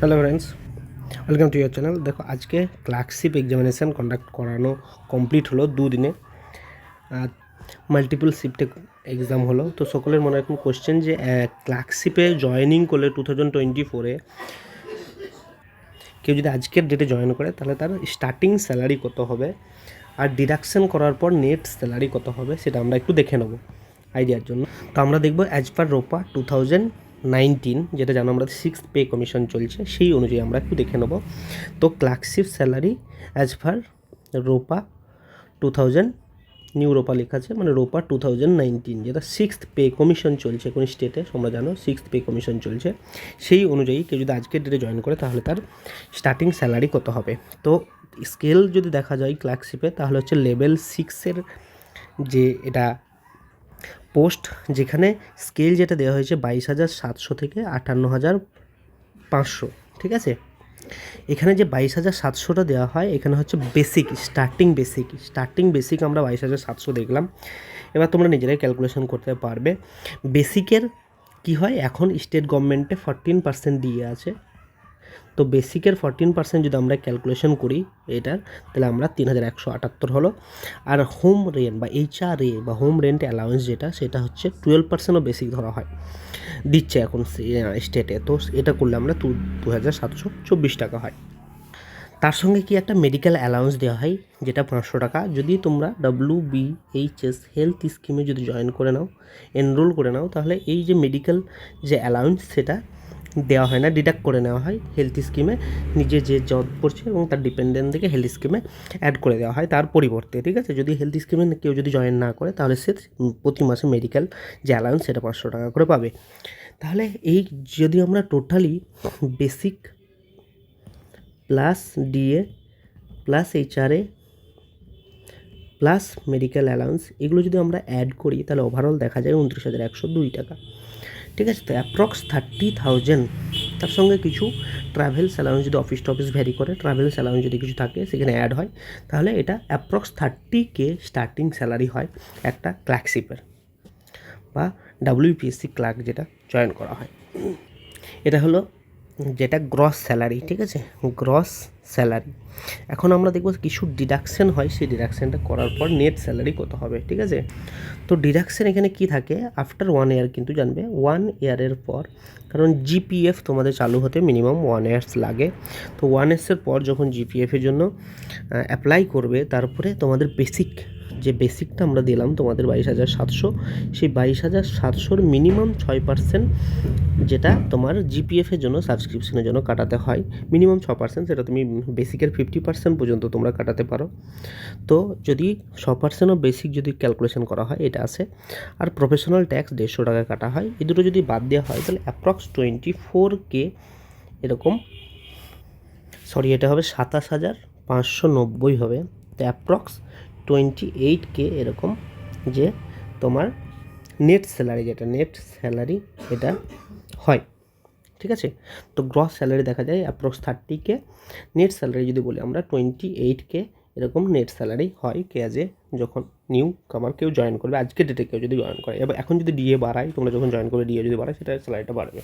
Hello friends welcome to your channel দেখো, আজকে clerkship examination conduct করানো কমপ্লিট হলো দুদিনে। মাল্টিপল শিফটে এক্সাম হলো। তো সকলের মনে এখন কোশ্চেন যে ক্লার্কশিপে জয়েনিং করলে টু থাউজেন্ড টোয়েন্টি ফোরে কেউ যদি আজকের ডেটে জয়েন করে, তাহলে তার স্টার্টিং স্যালারি কত হবে? আর ডিডাকশন করার পর নেট স্যালারি কত হবে? সেটা আমরা একটু দেখে নেব। আইডিয়ার জন্য। তো আমরা দেখব as per ROPA two thousand nineteen, যেটা জানো আমরা সিক্স পে কমিশন চলছে, সেই অনুযায়ী আমরা একটু দেখে নেব। তো clerkship salary as far ROPA two thousand new ROPA লেখা আছে মানে রোপা টু থাউজেন্ড নাইনটিন যেটা সিক্সথ পে কমিশন চলছে কোন স্টেটে তোমরা জানো সিক্সথ পে কমিশন চলছে। সেই অনুযায়ী কেউ যদি আজকের ডেটে জয়েন করে, তাহলে তার স্টার্টিং স্যালারি কত হবে? তো স্কেল যদি দেখা যায় ক্লার্কশিপে তাহলে হচ্ছে লেভেল সিক্সের যে এটা পোস্ট যেখানে স্কেল যেটা দেওয়া হয়েছে বাইশ হাজার সাতশো থেকে আটান্ন হাজার পাঁচশো, ঠিক আছে? এখানে যে বাইশ হাজার সাতশোটা দেওয়া হয়, এখানে হচ্ছে basic starting basic starting basic আমরা বাইশ হাজার সাতশো দেখলাম। এবার তোমরা নিজেরাই ক্যালকুলেশন করতে পারবে। বেসিকের কি হয়? এখন স্টেট গভর্নমেন্টে ফরটিন পার্সেন্ট দিয়ে আছে। তো বেসিকের ফরটিন পার্সেন্ট যদি আমরা ক্যালকুলেশন করি এটার, তাহলে আমরা তিন হাজার একশো আটাত্তর হলো। আর হোম রেন্ট বা এইচআর এ বা হোম রেন্ট অ্যালাউন্স যেটা, সেটা হচ্ছে টুয়েলভ পার্সেন্টও বেসিক ধরা হয়। দিচ্ছে এখন স্টেটে তো এটা করলে আমরা দু হাজার সাতশো চব্বিশ টাকা হয়। তার সঙ্গে কি একটা মেডিকেল অ্যালাউন্স দেওয়া হয়, যেটা পাঁচশো টাকা? যদি তোমরা ডাব্লিউ বি এইচএস হেলথ স্কিমে যদি জয়েন করে নাও এনরোল করে নাও, তাহলে এই যে মেডিকেল যে অ্যালাউন্স সেটা দেওয়া হয় না ডিডাক্ট করে নেওয়া হয় হেলথ স্কিমে নিজে যে জব করছে এবং তার ডিপেন্ডেন্ট থেকে হেলথ স্কিমে অ্যাড করে দেওয়া হয় তার পরিবর্তে, ঠিক আছে? যদি হেলথ স্কিমে কেউ যদি জয়েন না করে, তাহলে সে প্রতি মাসে মেডিকেল যে অ্যালাউন্স সেটা পাঁচশো টাকা করে পাবে। তাহলে এই যদি আমরা totally basic plus DA plus HRA plus medical allowance এগুলো যদি আমরা অ্যাড করি, তাহলে ওভারঅল দেখা যায় উনত্রিশ হাজার একশো দুই টাকা। ঠিক আছে, তো অ্যাপ্রক্স থার্টি থাউজেন্ড তার সঙ্গে কিছু ট্রাভেলস অ্যালাউন্স যদি অফিস টফিস ভ্যারি করে ট্রাভেলস অ্যালাউন্স যদি কিছু থাকে, সেখানে অ্যাড হয়, তাহলে এটা approx thirty K starting salary হয় একটা ক্ল্যাকশিপের বা ডাব্লিউপিএসসি ক্লার্ক যেটা জয়েন করা হয়। এটা হলো যেটা গ্রস স্যালারি ঠিক আছে? গ্রস স্যালারি এখন আমরা দেখব কিছু ডিডাকশন হয়, সেই ডিডাকশানটা করার পর নেট স্যালারি কত হবে, ঠিক আছে? তো ডিডাকশন এখানে কি থাকে? আফটার ওয়ান ইয়ার কিন্তু জানবে ওয়ান ইয়ারের পর, কারণ জিপিএফ তোমাদের চালু হতে মিনিমাম ওয়ান ইয়ার্স লাগে। তো ওয়ান ইয়ার্সের পর যখন জিপিএফের জন্য অ্যাপ্লাই করবে, তারপরে তোমাদের বেসিক যে বেসিকটা আমরা দিলাম তোমাদের বাইশ হাজার সাতশো, সেই বাইশ হাজার সাতশোর মিনিমাম ছয় পার্সেন্ট যেটা তোমার জিপিএফের জন্য সাবস্ক্রিপশনের জন্য কাটাতে হয়। মিনিমাম ছ পার্সেন্ট সেটা তুমি বেসিকের ফিফটি পার্সেন্ট পর্যন্ত তোমরা কাটাতে পারো। তো যদি ছ পার্সেন্টও বেসিক যদি ক্যালকুলেশন করা হয়, এটা আছে। আর প্রফেশনাল ট্যাক্স দেড়শো টাকা কাটা হয়। এই দুটো যদি বাদ দেওয়া হয়, তাহলে অ্যাপ্রক্স টোয়েন্টি ফোর কে এরকম সরি এটা হবে সাতাশ হাজার পাঁচশো নব্বই হবে। তো অ্যাপ্রক্স টোয়েন্টি এইট কে এরকম যে তোমার নেট স্যালারি যেটা নেট স্যালারি এটা হয়, ঠিক আছে? তো গ্রস স্যালারি দেখা যায় approx thirty K net salary যদি বলি আমরা টোয়েন্টি এইট কে এরকম নেট স্যালারি হয় কে যখন নিউ কামার কেউ জয়েন করবে, আজকে ডেটে কেউ যদি জয়েন করে। এবার এখন যদি ডিএ বাড়ায়, তোমরা যখন জয়েন করবে ডিএ যদি বাড়ায় সেটা স্যালারিটা বাড়বে।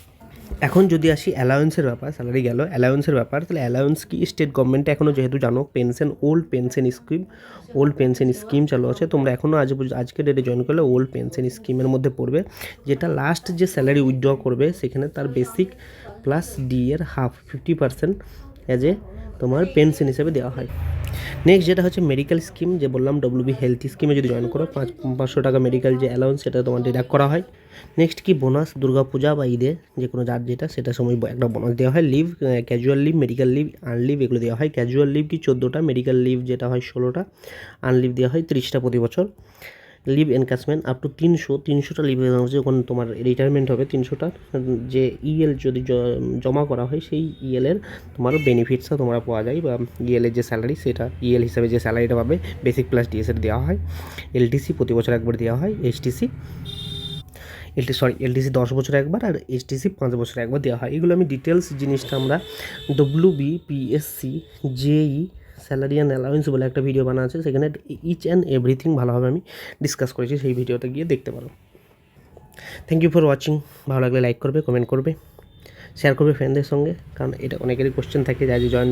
এখন যদি আসি অ্যালাউন্সের ব্যাপার স্যালারি গেল। অ্যালাউন্সের ব্যাপার, তাহলে অ্যালাউন্স কি? স্টেট গভর্নমেন্টে এখনও যেহেতু জানো pension old pension scheme old pension scheme চালু আছে। তোমরা এখনও আজ আজকে ডেটে জয়েন করলে ওল্ড পেনশন স্কিমের মধ্যে পড়বে। যেটা লাস্ট যে স্যালারি উইথড্র করবে, সেখানে তার বেসিক প্লাস ডি এর half fifty percent as a তোমার পেনশন হিসেবে দেওয়া হয়। নেক্সট যেটা হচ্ছে মেডিকেল স্কিম যে বললাম ডব্লিউবি হেলথ স্কিমে যদি জয়েন করো, পাঁচ, পাঁচশো টাকা মেডিকেল যে অ্যালাউন্স সেটা তোমার ডিডাক্ট করা হয়। নেক্সট কি বোনাস দুর্গাপূজা বা ঈদে যে কোনো যার যেটা, সেটা সময় একটা বোনাস দেওয়া হয়। Leave casual leave medical leave আনলিভ এগুলো দেওয়া হয়। ক্যাজুয়াল লিভ কি চোদ্দোটা মেডিকেল লিভ যেটা হয় ষোলোটা আনলিভ দেওয়া হয় তিরিশটা প্রতি বছর। লিভ এনকাসমেন্ট আপ টু তিনশো, তিনশোটা লিভ যখন তোমার রিটায়ারমেন্ট হবে তিনশোটা, যে ইএল যদি জমা করা হয় সেই ইএলের তোমার বেনিফিটসটা তোমরা পাওয়া যায়, বা ইএলের যে স্যালারি সেটা ইএল হিসাবে যে স্যালারিটা পাবে বেসিক প্লাস ডিএসের দেওয়া হয়। এলটিসি প্রতি বছর একবার দেওয়া হয় এইচটিসি এলটি সরি এলটিসি দশ বছর একবার আর এইচটিসি পাঁচ বছর একবার দেওয়া হয়। এগুলো আমি ডিটেলস জিনিসটা আমরা W B PSC JE salary and allowance বলে একটা ভিডিও বানা আছে, সেখানে ইচ অ্যান্ড এভরিথিং ভালোভাবে আমি ডিসকাস করেছি, সেই ভিডিওতে গিয়ে দেখতে পারো। থ্যাংক ইউ ফর ওয়াচিং ভালো লাগলে লাইক করবে কমেন্ট করবে শেয়ার করবে ফ্রেন্ডদের সঙ্গে, কারণ এটা অনেকেরই কোশ্চেন থাকে যে আজ জয়েন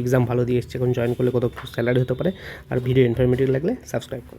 এক্সাম ভালো দিয়ে এসছে, এখন জয়েন করলে কত স্যালারি হতে পারে, আর ভিডিও ইনফরমেটিভ লাগলে সাবস্ক্রাইব করবে।